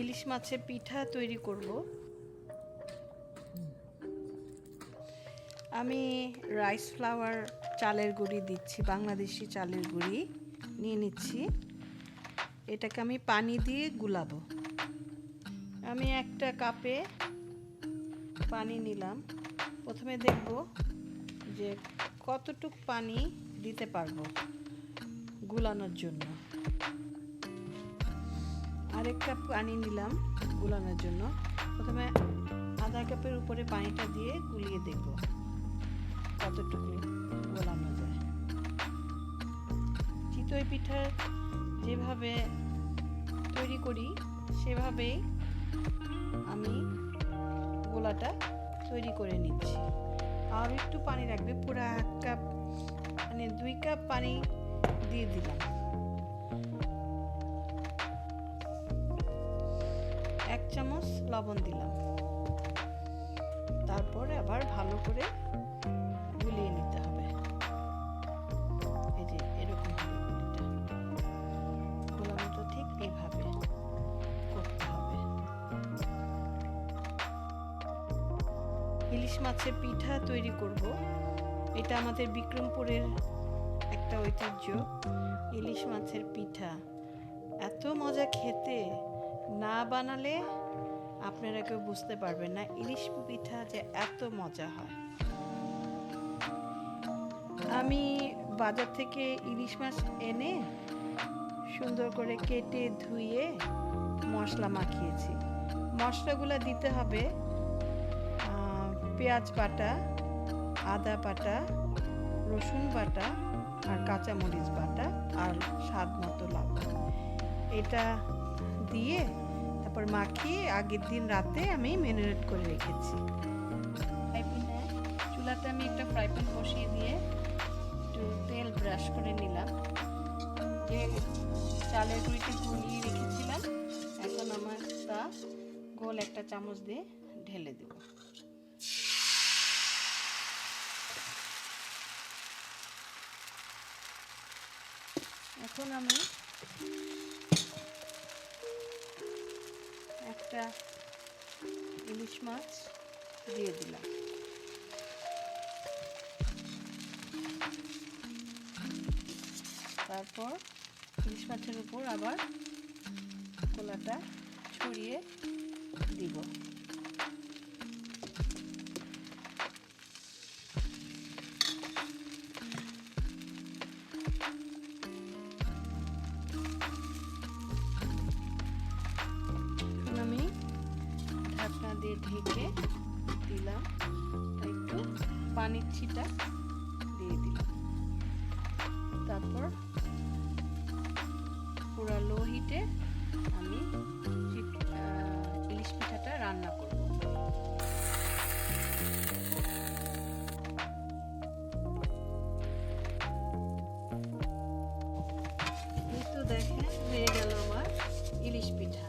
ইলিশ মাছের পিঠা তৈরি করব। আমি রাইস ফ্লাওয়ার চালের গুঁড়ি দিচ্ছি, বাংলাদেশি চালের গুঁড়ি নিয়ে নিচ্ছি। এটাকে আমি পানি দিয়ে গুলাবো। আমি একটা কাপে পানি নিলাম। প্রথমে দেখব যে কতটুক পানি দিতে পারব গুলানোর জন্য। আরেক কাপ পানি নিলাম গুলানোর জন্য। প্রথমে আধা কাপের উপরে পানিটা দিয়ে গুলিয়ে দেখব কতটুকু গোলানো যায়। চিতই পিঠার যেভাবে তৈরি করি, সেভাবেই আমি গোলাটা তৈরি করে নিচ্ছি। আর একটু পানি রাখবে পুরো এক কাপ মানে দুই কাপ পানি দিয়ে দিলাম। চামচ লবণ দিলাম। তারপরে আবার ভালো করে গুলিয়ে নিতে হবে। এই যে এরকম গুলিটা গোলানোটা ঠিক এইভাবে করতে হবে। ইলিশ মাছের পিঠা তৈরি করব। এটা আমাদের বিক্রমপুরের একটা ঐতিহ্য। ইলিশ মাছের পিঠা। এত মজা খেতে না বানালে আপনারা কেউ বুঝতে পারবেন না, ইলিশ পিঠা যে এত মজা হয়। আমি বাজার থেকে ইলিশ মাছ এনে সুন্দর করে কেটে ধুয়ে মশলা মাখিয়েছি। মশলাগুলো দিতে হবে পেঁয়াজ বাটা, আদা বাটা, রসুন বাটা আর কাঁচামরিচ বাটা আর স্বাদ মতো লবণ। এটা দিয়ে তারপর মাখিয়ে আগের দিন রাতে আমি ম্যারিনেট করে রেখেছি। চুলাতে আমি একটা ফ্রাই প্যান বসিয়ে দিয়ে একটু তেল ব্রাশ করে নিলাম। যে চালের গুঁড়িটা গুলিয়ে রেখেছিলাম, এখন আমার তা গোল একটা চামচ দিয়ে ঢেলে দেব। এখন আমি একটা ইলিশ মাছ দিয়ে দিলাম। তারপর ইলিশ মাছের উপর আবার কোলাটা ছড়িয়ে দিব। ঢাকনা দিয়ে ঢেকে দিলাম। একটু পানির ছিটা দিয়ে দিলাম। তারপর পুরো লো হিটে আমি ইলিশ পিঠাটা রান্না করব। দেখেন, হয়ে গেল আমার ইলিশ পিঠা।